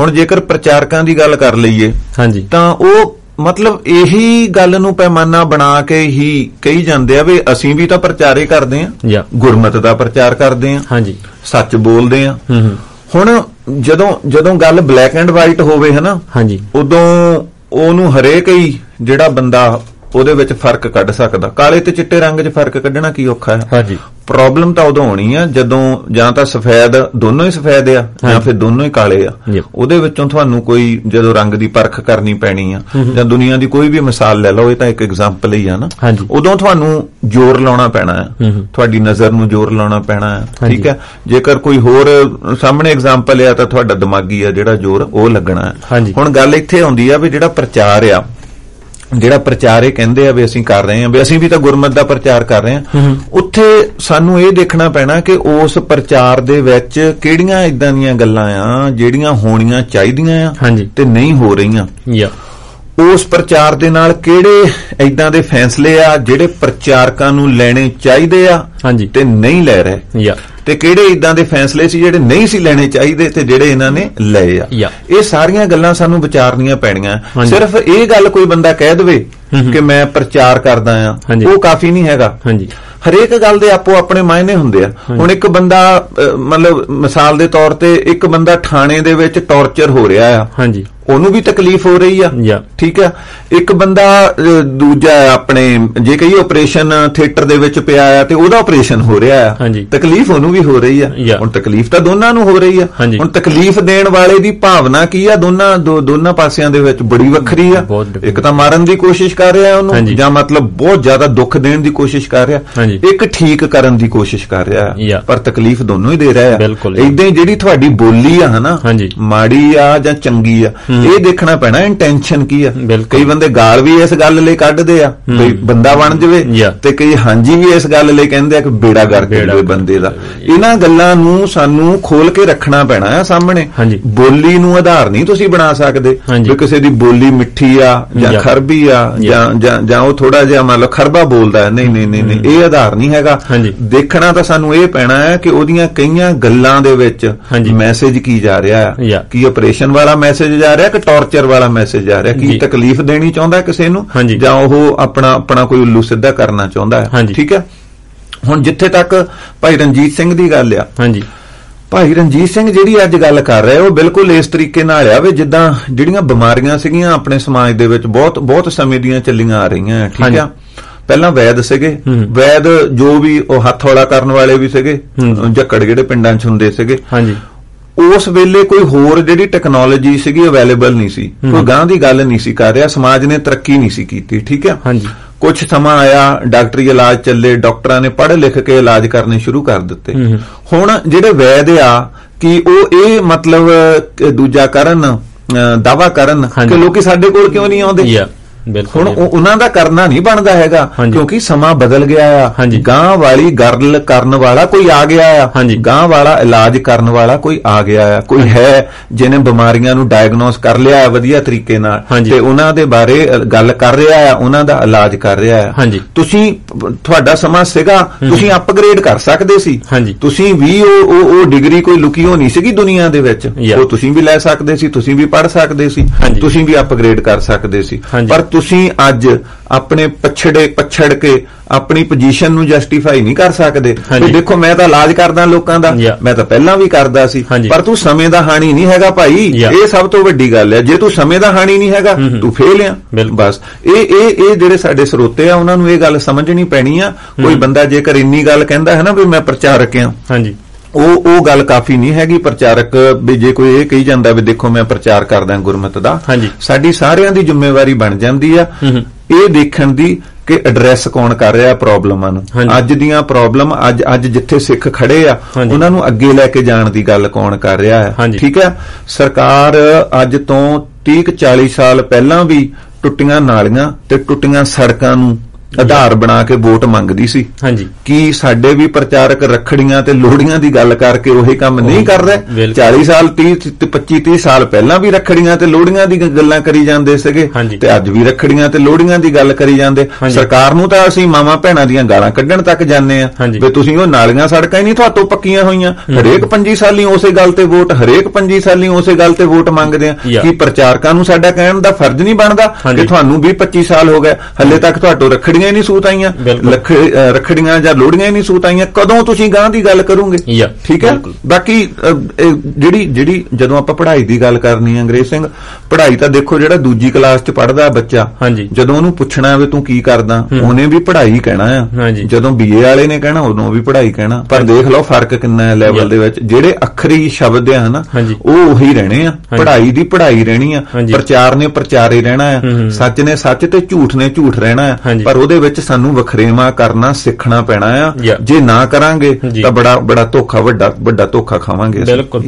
ਹੁਣ ਜੇਕਰ ਪ੍ਰਚਾਰਕਾਂ ਦੀ ਗੱਲ ਕਰ ਲਈਏ ਹਾਂਜੀ। ਤਾਂ ਉਹ ਮਤਲਬ ਇਹੀ ਗੱਲ ਨੂੰ ਪੈਮਾਨਾ ਬਣਾ ਕੇ ਹੀ ਕਹੀ ਜਾਂਦੇ ਆ ਵੀ ਅਸੀਂ ਵੀ ਤਾਂ ਪ੍ਰਚਾਰੇ ਕਰਦੇ ਆ। ਗੁਰਮਤ ਦਾ ਪ੍ਰਚਾਰ ਕਰਦੇ ਆ। ਹਾਂਜੀ। ਸੱਚ ਬੋਲਦੇ ਆ। ਹੂੰ ਹੂੰ। ਹੁਣ ਜਦੋਂ ਜਦੋਂ ਗੱਲ ਬਲੈਕ ਐਂਡ ਵਾਈਟ ਹੋਵੇ ਹਨਾ ਹਾਂਜੀ। ਉਦੋਂ ਉਹਨੂੰ ਹਰੇਕ ਹੀ ਜਿਹੜਾ ਬੰਦਾ ਉਹਦੇ ਵਿੱਚ ਫ਼ਰਕ ਕੱਢ ਸਕਦਾ ਕਾਲੇ ਤੇ ਚਿੱਟੇ ਰੰਗ 'ਚ ਫ਼ਰਕ ਕੱਢਣਾ ਕੀ ਔਖਾ ਹੈ ਹਾਂਜੀ ਪ੍ਰੋਬਲਮ ਤਾਂ ਉਦੋਂ ਹੋਣੀ ਆ ਜਦੋਂ ਜਾਂ ਤਾਂ ਸਫੈਦ ਦੋਨੋਂ ਹੀ ਸਫੈਦ ਆ ਜਾਂ। ਫਿਰ ਦੋਨੋਂ ਹੀ ਕਾਲੇ ਆ. ਉਹਦੇ ਵਿੱਚੋਂ ਤੁਹਾਨੂੰ ਕੋਈ ਜਦੋਂ ਰੰਗ ਦੀ ਪਰਖ ਕਰਨੀ ਪੈਣੀ ਆ ਜਾਂ ਦੁਨੀਆ ਦੀ ਕੋਈ ਵੀ ਮਿਸਾਲ ਲੈ ਲਓ ਇਹ ਤਾਂ ਇੱਕ ਐਗਜ਼ਾਮਪਲ ਹੀ ਆ ਨਾ। ਉਦੋਂ ਤੁਹਾਨੂੰ ਜ਼ੋਰ ਲਾਉਣਾ ਪੈਣਾ ਹੈ। ਤੁਹਾਡੀ ਨਜ਼ਰ ਨੂੰ ਜ਼ੋਰ ਲਾਉਣਾ ਪੈਣਾ ਹੈ। ਠੀਕ ਹੈ ਜੇਕਰ ਕੋਈ ਹੋਰ ਸਾਹਮਣੇ ਐਗਜ਼ਾਮਪਲ ਆ ਤਾਂ ਤੁਹਾਡਾ ਦਿਮਾਗੀ ਆ ਜਿਹੜਾ ਜ਼ੋਰ ਉਹ ਲੱਗਣਾ ਹੈ। ਹੁਣ ਗੱਲ ਇੱਥੇ ਆਉਂਦੀ ਆ ਵੀ ਜਿਹੜਾ ਪ੍ਰਚਾਰ ਆ ਜਿਹੜਾ ਪ੍ਰਚਾਰ ਇਹ ਕਹਿੰਦੇ ਆ ਵੀ ਅਸੀਂ ਕਰ ਰਹੇ ਹਾਂ ਵੀ ਅਸੀਂ ਵੀ ਤਾਂ ਗੁਰਮਤ ਦਾ ਪ੍ਰਚਾਰ ਕਰ ਰਹੇ ਹਾਂ। ਉੱਥੇ ਸਾਨੂੰ ਇਹ ਦੇਖਣਾ ਪੈਣਾ ਕਿ ਉਸ ਪ੍ਰਚਾਰ ਦੇ ਵਿੱਚ ਕਿਹੜੀਆਂ ਇਦਾਂ ਦੀਆਂ ਗੱਲਾਂ ਆ ਜਿਹੜੀਆਂ ਹੋਣੀਆਂ ਚਾਹੀਦੀਆਂ ਆ ਤੇ ਨਹੀਂ ਹੋ ਰਹੀਆਂ। ਜਾਂ ਉਸ ਪ੍ਰਚਾਰ ਦੇ ਨਾਲ ਕਿਹੜੇ ਇਦਾਂ ਦੇ ਫੈਸਲੇ ਆ ਜਿਹੜੇ ਪ੍ਰਚਾਰਕਾਂ ਨੂੰ ਲੈਣੇ ਚਾਹੀਦੇ ਆ ਤੇ ਨਹੀਂ ਲੈ ਰਹੇ? ਤੇ ਕਿਹੜੇ ਇਦਾਂ ਦੇ ਫੈਸਲੇ ਸੀ ਜਿਹੜੇ ਨਹੀਂ ਸੀ ਲੈਣੇ ਚਾਹੀਦੇ ਤੇ ਜਿਹੜੇ ਇਹਨਾਂ ਨੇ ਲਏ ਆ. ਇਹ ਸਾਰੀਆਂ ਗੱਲਾਂ ਸਾਨੂੰ ਵਿਚਾਰਨੀਆਂ ਪੈਣੀਆਂ। ਸਿਰਫ ਇਹ ਗੱਲ ਕੋਈ ਬੰਦਾ ਕਹਿ ਦੇਵੇ। ਕਿ ਮੈਂ ਪ੍ਰਚਾਰ ਕਰਦਾ ਆ। ਉਹ ਕਾਫੀ ਨਹੀਂ ਹੈਗਾ ਹਾਂਜੀ ਹਰੇਕ ਗੱਲ ਦੇ ਆਪੋ ਆਪਣੇ ਮਾਇਨੇ ਹੁੰਦੇ ਆ ਹੁਣ ਇੱਕ ਬੰਦਾ ਮਤਲਬ ਮਿਸਾਲ ਦੇ ਤੌਰ ਤੇ ਇੱਕ ਬੰਦਾ ਥਾਣੇ ਦੇ ਵਿੱਚ ਟੌਰਚਰ ਹੋ ਰਿਹਾ ਆ ਹਾਂਜੀ ਉਹਨੂੰ ਵੀ ਤਕਲੀਫ ਹੋ ਰਹੀ ਆ ਠੀਕ ਆ ਇੱਕ ਬੰਦਾ ਦੂਜਾ ਆਪਣੇ ਜੇ ਕਹੀ ਆਪਰੇਸ਼ਨ ਥੀਏਟਰ ਦੇ ਵਿੱਚ ਪਿਆ ਆ ਤੇ ਉਹਦਾ ਆਪਰੇਸ਼ਨ ਹੋ ਰਿਹਾ ਆ। ਤਕਲੀਫ ਉਹਨੂੰ ਵੀ ਹੋ ਰਹੀ ਆ. ਹੁਣ ਤਕਲੀਫ ਤਾਂ ਦੋਨਾਂ ਨੂੰ ਹੋ ਰਹੀ ਆ। ਹੁਣ ਤਕਲੀਫ ਦੇਣ ਵਾਲੇ ਦੀ ਭਾਵਨਾ ਕੀ ਆ ਦੋਨਾਂ ਦੋਨਾਂ ਪਾਸਿਆਂ ਦੇ ਵਿੱਚ ਬੜੀ ਵੱਖਰੀ ਆ। ਇੱਕ ਤਾਂ ਮਾਰਨ ਦੀ ਕੋਸ਼ਿਸ਼ ਕਰ ਰਿਹਾ ਉਹਨੂੰ। ਜਾਂ ਮਤਲਬ ਬਹੁਤ ਜ਼ਿਆਦਾ ਦੁੱਖ ਦੇਣ ਦੀ ਕੋਸ਼ਿਸ਼ ਕਰ ਰਿਹਾ। ਇੱਕ ਠੀਕ ਕਰਨ ਦੀ ਕੋਸ਼ਿਸ਼ ਕਰ ਰਿਹਾ. ਪਰ ਤਕਲੀਫ ਦੋਨੋਂ ਹੀ ਦੇ ਰਿਹਾ ਆ। ਇਦਾਂ ਹੀ ਜਿਹੜੀ ਤੁਹਾਡੀ ਬੋਲੀ ਆ ਹਨਾ। ਮਾੜੀ ਆ ਜਾਂ ਚੰਗੀ ਆ ਇਹ ਦੇਖਣਾ ਪੈਣਾ ਇੰਟੈਂਸ਼ਨ ਕੀ ਆ। ਕਈ ਬੰਦੇ ਗਾਲ ਵੀ ਇਸ ਗੱਲ ਲਈ ਕੱਢਦੇ ਆ ਵੀ ਬੰਦਾ ਬਣ ਜਵੇ. ਤੇ ਕਈ ਹਾਂਜੀ ਵੀ ਇਸ ਗੱਲ ਲਈ ਕਹਿੰਦੇ ਆ ਕਿ ਬੇੜਾ ਗਰ ਕੇ ਬੇੜਾ ਜਵੇ ਗਰਕ ਬੰਦੇ ਦਾ। ਇਹਨਾਂ ਗੱਲਾਂ ਨੂੰ ਸਾਨੂੰ ਖੋਲ ਕੇ ਰੱਖਣਾ ਪੈਣਾ ਆ ਸਾਹਮਣੇ। ਬੋਲੀ ਨੂੰ ਆਧਾਰ ਨਹੀਂ ਤੁਸੀਂ ਬਣਾ ਸਕਦੇ। ਵੀ ਕਿਸੇ ਦੀ ਬੋਲੀ ਮਿੱਠੀ ਆ ਜਾਂ. ਖਰਬੀ ਆ. ਜਾਂ ਜਾਂ ਉਹ ਥੋੜਾ ਜਿਹਾ ਮੰਨ ਲਓ ਖਰਬਾ ਬੋਲਦਾ ਹੈ ਨਹੀਂ ਨਹੀਂ ਨਹੀਂ ਇਹ ਆਧਾਰ ਨਹੀਂ ਹੈਗਾ। ਦੇਖਣਾ ਤਾਂ ਸਾਨੂੰ ਇਹ ਪੈਣਾ ਹੈ ਕਿ ਉਹਦੀਆਂ ਕਈਆਂ ਗੱਲਾਂ ਦੇ ਵਿੱਚ। ਮੈਸੇਜ ਕੀ ਜਾ ਰਿਹਾ ਆ Yeah. ਕੀ ਆਪਰੇਸ਼ਨ ਵਾਲਾ ਮੈਸੇਜ ਜਾ ਰਿਹਾ ਕਿ ਟੌਰਚਰ ਵਾਲਾ ਮੈਸੇਜ ਜਾ ਰਿਹਾ ਕੀ। ਤਕਲੀਫ ਦੇਣੀ ਚਾਹੁੰਦਾ ਕਿਸੇ ਨੂੰ। ਜਾਂ ਉਹ ਆਪਣਾ ਆਪਣਾ ਕੋਈ ਉੱਲੂ ਸਿੱਧਾ ਕਰਨਾ ਚਾਹੁੰਦਾ ਹੈ। ਠੀਕ ਹੈ ਹੁਣ ਜਿੱਥੇ ਤੱਕ ਭਾਈ ਰਣਜੀਤ ਸਿੰਘ ਦੀ ਗੱਲ ਆ ਹਾਂਜੀ ਭਾਈ ਰਣਜੀਤ ਸਿੰਘ ਜਿਹੜੀ ਅੱਜ ਗੱਲ ਕਰ ਰਿਹਾ ਉਹ ਬਿਲਕੁਲ ਇਸ ਤਰੀਕੇ ਨਾਲ ਆ ਵੀ ਜਿੱਦਾਂ ਜਿਹੜੀਆਂ ਬਿਮਾਰੀਆਂ ਸੀਗੀਆਂ ਆਪਣੇ ਸਮਾਜ ਦੇ ਵਿੱਚ ਬਹੁਤ ਬਹੁਤ ਸਮੇਂ ਦੀਆਂ ਚੱਲੀਆਂ ਆ ਰਹੀਆਂ ਆ, ਠੀਕ। ਆ ਪਹਿਲਾਂ ਵੈਦ ਸੀਗੇ। ਵੈਦ ਜੋ ਵੀ ਉਹ ਹੱਥ ਹੌਲਾ ਕਰਨ ਵਾਲੇ ਵੀ ਸੀਗੇ। ਜੱਕੜ ਜਿਹੜੇ ਪਿੰਡਾਂ 'ਚ ਹੁੰਦੇ ਸੀਗੇ ਹਾਂਜੀ ਉਸ ਵੇਲੇ ਕੋਈ ਹੋਰ ਜਿਹੜੀ ਟੈਕਨੋਲੋਜੀ ਸੀਗੀ ਅਵੇਲੇਬਲ ਨਹੀਂ ਸੀ। ਕੋਈ ਗਾਂ ਦੀ ਗੱਲ ਨਹੀਂ ਸੀ ਕਰ ਰਿਹਾ ਸਮਾਜ ਨੇ ਤਰੱਕੀ ਨਹੀਂ ਸੀ ਕੀਤੀ ਠੀਕ ਹੈ? ਹਾਂਜੀ। ਕੁਝ ਸਮਾਂ ਆਇਆ ਡਾਕਟਰੀ ਇਲਾਜ ਚੱਲੇ ਡਾਕਟਰਾਂ ਨੇ ਪੜ੍ਹ ਲਿਖ ਕੇ ਇਲਾਜ ਕਰਨੇ ਸ਼ੁਰੂ ਕਰ ਦਿੱਤੇ। ਹੁਣ ਜਿਹੜੇ ਵੈਦ ਆ ਕਿ ਉਹ ਇਹ ਮਤਲਬ ਦੂਜਾ ਕਰਨ ਦਾਵਾ ਕਰਨ। ਕਿ ਲੋਕੀ ਸਾਡੇ ਕੋਲ ਕਿਉਂ ਨਹੀਂ ਆਉਂਦੇ? ਹੁਣ ਉਹਨਾਂ ਦਾ ਕਰਨਾ ਨਹੀਂ ਬਣਦਾ ਹੈਗਾ। ਕਿਉਂਕਿ ਸਮਾਂ ਬਦਲ ਗਿਆ ਆ। ਗਾਂ ਵਾਲੀ ਗਰਲ ਕਰਨ ਵਾਲਾ ਕੋਈ ਆ ਗਿਆ ਆ। ਗਾਂ ਵਾਲਾ ਇਲਾਜ ਕਰਨ ਵਾਲਾ ਕੋਈ ਆ ਗਿਆ ਆ ਕੋਈ ਹੈ ਜਿਹਨੇ ਬਿਮਾਰੀਆਂ ਨੂੰ ਡਾਇਗਨੋਸ ਕਰ ਲਿਆ ਹੈ ਵਧੀਆ ਤਰੀਕੇ ਨਾਲ। ਤੇ ਉਹਨਾਂ ਦੇ ਬਾਰੇ ਗੱਲ ਕਰ ਰਿਹਾ ਆ ਉਹਨਾਂ ਦਾ ਇਲਾਜ ਕਰ ਰਿਹਾ ਆ। ਤੁਸੀਂ ਤੁਹਾਡਾ ਸਮਾਂ ਸੀਗਾ ਤੁਸੀਂ ਅਪਗ੍ਰੇਡ ਕਰ ਸਕਦੇ ਸੀ। ਤੁਸੀਂ ਵੀ ਉਹ ਉਹ ਡਿਗਰੀ ਕੋਈ ਲੁਕੀ ਹੋਣੀ ਸੀਗੀ ਦੁਨੀਆ ਦੇ ਵਿੱਚ. ਉਹ ਤੁਸੀਂ ਵੀ ਲੈ ਸਕਦੇ ਸੀ ਤੁਸੀਂ ਵੀ ਪੜ੍ਹ ਸਕਦੇ ਸੀ। ਤੁਸੀਂ ਵੀ ਅਪਗ੍ਰੇਡ ਕਰ ਸਕਦੇ ਸੀ। ਪਰ ਤੁਸੀਂ ਅੱਜ ਆਪਣੇ ਪਛੜੇ ਪਛੜ ਕੇ ਆਪਣੀ ਪੋਜੀਸ਼ਨ ਨੂੰ ਜਸਟੀਫਾਈ ਨਹੀਂ ਕਰ ਸਕਦੇ। ਵੀ ਦੇਖੋ ਮੈਂ ਤਾਂ ਇਲਾਜ ਕਰਦਾ ਲੋਕਾਂ ਦਾ. ਮੈਂ ਤਾਂ ਪਹਿਲਾਂ ਵੀ ਕਰਦਾ ਸੀ। ਪਰ ਤੂੰ ਸਮੇਂ ਦਾ ਹਾਣੀ ਨਹੀਂ ਹੈਗਾ ਭਾਈ. ਇਹ ਸਭ ਤੋਂ ਵੱਡੀ ਗੱਲ ਹੈ ਜੇ ਤੂੰ ਸਮੇਂ ਦਾ ਹਾਣੀ ਨਹੀਂ ਹੈਗਾ। ਤੂੰ ਫੇਲ ਆ। ਬਸ ਇਹ ਇਹ ਇਹ ਜਿਹੜੇ ਸਾਡੇ ਸਰੋਤੇ ਆ ਉਹਨਾਂ ਨੂੰ ਇਹ ਗੱਲ ਸਮਝਣੀ ਪੈਣੀ ਆ ਕੋਈ ਬੰਦਾ ਜੇਕਰ ਇੰਨੀ ਗੱਲ ਕਹਿੰਦਾ ਹੈ ਨਾ ਵੀ ਮੈਂ ਪ੍ਰਚਾਰਕ ਆ ਹਾਂਜੀ ਉਹ ਉਹ ਗੱਲ ਕਾਫੀ ਨਹੀਂ ਹੈਗੀ ਪ੍ਰਚਾਰਕ ਵੀ ਜੇ ਕੋਈ ਇਹ ਕਹੀ ਜਾਂਦਾ ਵੀ ਦੇਖੋ ਮੈਂ ਪ੍ਰਚਾਰ ਕਰਦਾ ਗੁਰਮਤ ਦਾ। ਸਾਡੀ ਸਾਰਿਆਂ ਦੀ ਜ਼ਿੰਮੇਵਾਰੀ ਬਣ ਜਾਂਦੀ ਆ। ਇਹ ਦੇਖਣ ਦੀ ਕਿ ਐਡਰੈਸ ਕੌਣ ਕਰ ਰਿਹਾ ਪ੍ਰੋਬਲਮਾਂ ਨੂੰ। ਅੱਜ ਦੀਆਂ ਪ੍ਰੋਬਲਮ ਅੱਜ ਅੱਜ ਜਿੱਥੇ ਸਿੱਖ ਖੜੇ ਆ। ਉਹਨਾਂ ਨੂੰ ਅੱਗੇ ਲੈ ਕੇ ਜਾਣ ਦੀ ਗੱਲ ਕੌਣ ਕਰ ਰਿਹਾ ਹੈ। ਠੀਕ ਹੈ ਸਰਕਾਰ ਅੱਜ ਤੋਂ 30 ਕੁ 40 ਸਾਲ ਪਹਿਲਾਂ ਵੀ ਟੁੱਟੀਆਂ ਨਾਲੀਆਂ ਤੇ ਟੁੱਟੀਆਂ ਸੜਕਾਂ ਨੂੰ ਆਧਾਰ ਬਣਾ ਕੇ ਵੋਟ ਮੰਗਦੀ ਸੀ ਹਾਂਜੀ ਕੀ ਸਾਡੇ ਵੀ ਪ੍ਰਚਾਰਕ ਰੱਖੜੀਆਂ ਤੇ ਲੋਹੜੀਆਂ ਦੀ ਗੱਲ ਕਰਕੇ ਉਹੀ ਕੰਮ ਨਹੀਂ ਕਰ ਰਹੇ ਬਿਲਕੁਲ। 40 ਸਾਲ 30 ਤੇ 25 30 ਸਾਲ ਪਹਿਲਾਂ ਵੀ ਰੱਖੜੀਆਂ ਤੇ ਲੋਹੜੀਆਂ ਦੀ ਗੱਲਾਂ ਕਰੀ ਜਾਂਦੇ ਸੀਗੇ। ਤੇ ਅੱਜ ਵੀ ਰੱਖੜੀਆਂ ਤੇ ਲੋਹੜੀਆਂ ਦੀ ਗੱਲ ਕਰੀ ਜਾਂਦੇ। ਸਰਕਾਰ ਨੂੰ ਤਾਂ ਅਸੀਂ ਮਾਵਾਂ ਭੈਣਾਂ ਦੀਆਂ ਗਾਲਾਂ ਕੱਢਣ ਤੱਕ ਜਾਂਦੇ ਆ। ਵੀ ਤੁਸੀਂ ਉਹ ਨਾਲੀਆਂ ਸੜਕਾਂ ਹੀ ਨਹੀਂ ਤੁਹਾਤੋਂ ਪੱਕੀਆਂ ਹੋਈਆਂ ਹਰੇਕ 25 ਸਾਲੀ ਉਸੇ ਗੱਲ ਤੇ ਵੋਟ ਹਰੇਕ 25 ਸਾਲੀ ਉਸੇ ਗੱਲ ਤੇ ਵੋਟ ਮੰਗਦੇ ਆ. ਕੀ ਪ੍ਰਚਾਰਕਾਂ ਨੂੰ ਸਾਡਾ ਕਹਿਣ ਦਾ ਫਰਜ਼ ਨਹੀਂ ਬਣਦਾ। ਕਿ ਤੁਹਾਨੂੰ ਵੀ 25 ਸਾਲ ਹੋ ਗਏ ਹੱਲੇ ਤੱਕ ਤੁਹਾਤੋਂ ਰੱਖੜੀਆਂ ਹੀ ਨਹੀਂ ਸੂਤ ਆਈਆਂ ਰੱਖੜੀਆਂ ਜਾਂ ਲੋੜੀਆਂ ਹੀ ਨਹੀਂ ਸੂਤ ਆਈਆਂ ਕਦੋਂ ਤੁਸੀਂ ਗਾਂ ਦੀ ਗੱਲ ਕਰੋਗੇ ਠੀਕ ਹੈ। ਬਾਕੀ ਜਿਹੜੀ ਜਿਹੜੀ ਜਦੋਂ ਆਪਾਂ ਪੜ੍ਹਾਈ ਦੀ ਗੱਲ ਕਰਨੀ ਹੈ ਅੰਗਰੇਜ਼ ਸਿੰਘ ਪੜ੍ਹਾਈ ਤਾਂ ਦੇਖੋ ਜਿਹੜਾ ਦੂਜੀ ਕਲਾਸ 'ਚ ਪੜ੍ਹਦਾ ਬੱਚਾ। ਜਦੋਂ ਉਹਨੂੰ ਪੁੱਛਣਾ ਵੀ ਤੂੰ ਕੀ ਕਰਦਾ ਉਹਨੇ ਵੀ ਪੜ੍ਹਾਈ ਕਹਿਣਾ ਆ। ਜਦੋਂ ਬੀਏ ਵਾਲੇ ਨੇ ਕਹਿਣਾ ਉਦੋਂ ਵੀ ਪੜ੍ਹਾਈ ਕਹਿਣਾ ਪਰ ਦੇਖ ਲਓ ਫ਼ਰਕ ਕਿੰਨਾ ਹੈ ਲੈਵਲ. ਦੇ ਵਿੱਚ ਜਿਹੜੇ ਅੱਖਰੀ ਸ਼ਬਦ ਆ ਹਨਾ। ਉਹ ਉਹੀ ਰਹਿਣੇ ਆ ਪੜ੍ਹਾਈ ਦੀ ਪੜ੍ਹਾਈ ਰਹਿਣੀ ਆ। ਪ੍ਰਚਾਰ ਨੇ ਪ੍ਰਚਾਰ ਹੀ ਰਹਿਣਾ ਆ। ਸੱਚ ਨੇ ਸੱਚ ਤੇ ਝੂਠ ਨੇ ਝੂਠ ਰਹਿਣਾ ਆ। ਪਰ ਉਹਦੇ ਵਿੱਚ ਸਾਨੂੰ ਵਖਰੇਵਾ ਕਰਨਾ ਸਿੱਖਣਾ ਪੈਣਾ ਆ. ਜੇ ਨਾ ਕਰਾਂਗੇ। ਤਾਂ ਬੜਾ ਬੜਾ ਧੋਖਾ ਵੱਡਾ ਵੱਡਾ ਧੋਖਾ ਖਾਵਾਂਗੇ। ਬਿਲਕੁਲ.